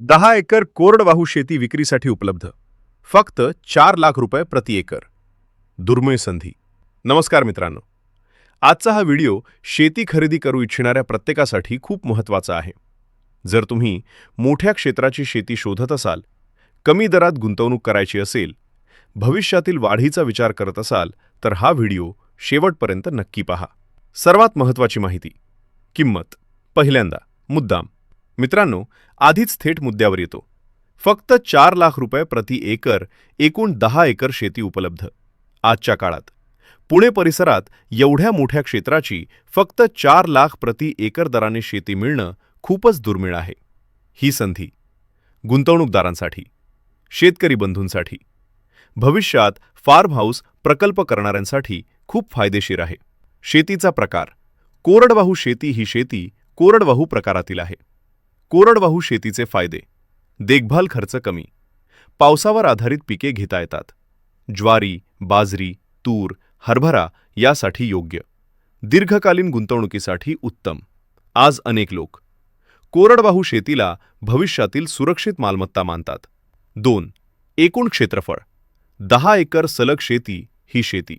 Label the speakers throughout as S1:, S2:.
S1: दहा एकर कोरडवाहू शेती विक्रीसाठी उपलब्ध. फक्त चार लाख रुपये प्रति एकर. दुर्मिळ संधी. नमस्कार मित्रांनो. आजचा हा व्हिडिओ शेती खरेदी करू इच्छिणाऱ्या प्रत्येकासाठी खूप महत्त्वाचा आहे. जर तुम्ही मोठ्या क्षेत्राची शेती शोधत असाल कमी दरात गुंतवणूक करायची असेल भविष्यातील वाढीचा विचार करत असाल तर हा व्हिडिओ शेवटपर्यंत नक्की पहा. सर्वात महत्त्वाची माहिती किंमत. पहिल्यांदा मुद्दाम. मित्रांनो आधीच थेट मुद्द्यावर येतो. फक्त चार लाख रुपये प्रति एकर एकूण दहा एकर शेती उपलब्ध. आजच्या काळात. पुणे परिसरात एवढ्या मोठ्या क्षेत्राची फक्त चार लाख प्रति एकर दराने शेती मिळणं खूपच दुर्मिळ आहे. ही संधी. गुंतवणूकदारांसाठी. शेतकरी बंधूंसाठी. भविष्यात फार्म हाऊस प्रकल्प करणाऱ्यांसाठी खूप फायदेशीर आहे. शेतीचा प्रकार. कोरडवाहू शेती ही शेती कोरडवाहू प्रकारातील आहे. कोरडवाहू शेतीचे फायदे. देखभाल खर्च कमी. पावसावर आधारित पिके घेता येतात. ज्वारी बाजरी तूर हरभरा यासाठी योग्य. दीर्घकालीन गुंतवणुकीसाठी उत्तम. आज अनेक लोक. कोरडवाहू शेतीला भविष्यातील सुरक्षित मालमत्ता मानतात. दोन. एकूण क्षेत्रफळ. दहा एकर सलग शेती ही शेती.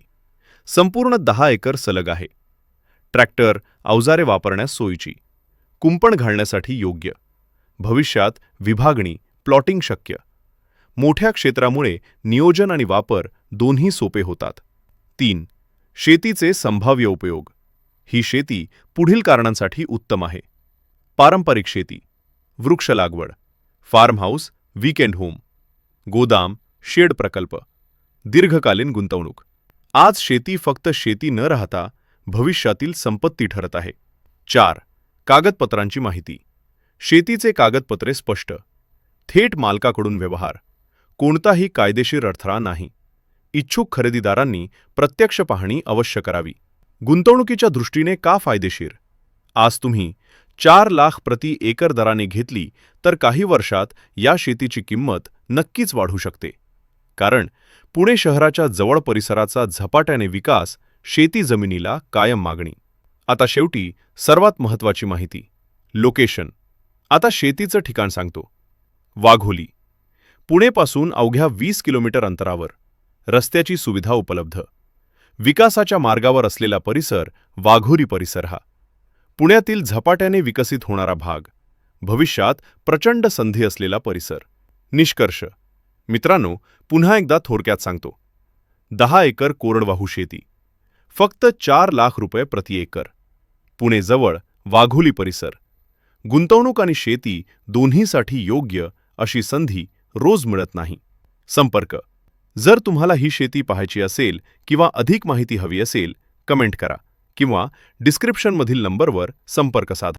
S1: संपूर्ण दहा एकर सलग आहे. ट्रॅक्टर अवजारे वापरण्यास सोयीची. कुंपण घालण्यासाठी योग्य. भविष्यात विभागणी प्लॉटिंग शक्य. मोठ्या क्षेत्रामुळे नियोजन आणि वापर दोन्ही सोपे होतात. तीन शेतीचे संभाव्य उपयोग. ही शेती पुढील कारणांसाठी उत्तम आहे. पारंपरिक शेती. वृक्ष लागवड. Farm house weekend home. गोदाम शेड प्रकल्प. दीर्घकालीन गुंतवणूक. आज शेती फक्त शेती न राहता भविष्यातील संपत्ती ठरत आहे. चार कागदपत्रांची माहिती. शेतीचे कागदपत्रे स्पष्ट. थेट मालकाकडून व्यवहार. कोणताही कायदेशीर अडथळा नाही. इच्छुक खरेदीदारांनी प्रत्यक्ष पाहणी अवश्य करावी. गुंतवणुकीच्या दृष्टीने का फायदेशीर? आज तुम्ही चार लाख प्रति एकर दराने घेतली तर काही वर्षात या शेतीची किंमत नक्कीच वाढू शकते. कारण पुणे शहराच्या जवळ परिसराचा झपाट्याने विकास शेती जमिनीला कायम मागणी. आता शेवटी सर्वात महत्त्वाची माहिती लोकेशन. आता शेतीचं ठिकाण सांगतो. वाघोली. पुणेपासून अवघ्या वीस किलोमीटर अंतरावर. रस्त्याची सुविधा उपलब्ध. विकासाच्या मार्गावर असलेला परिसर वाघोरी परिसर हा. पुण्यातील झपाट्याने विकसित होणारा भाग. भविष्यात प्रचंड संधी असलेला परिसर. निष्कर्ष. मित्रांनो पुन्हा एकदा थोडक्यात सांगतो. दहा एकर कोरडवाहू शेती. फक्त चार लाख रुपये प्रति एकर. पुणेजवळ वाघोली परिसर. गुंतवणूक आणि शेती दोन्हीसाठी योग्य अशी संधी रोज मिळत नाही. संपर्क. जर तुम्हाला ही शेती पाहायची असेल किंवा अधिक माहिती हवी असेल कमेंट करा किंवा डिस्क्रिप्शनमधील नंबरवर संपर्क साधा.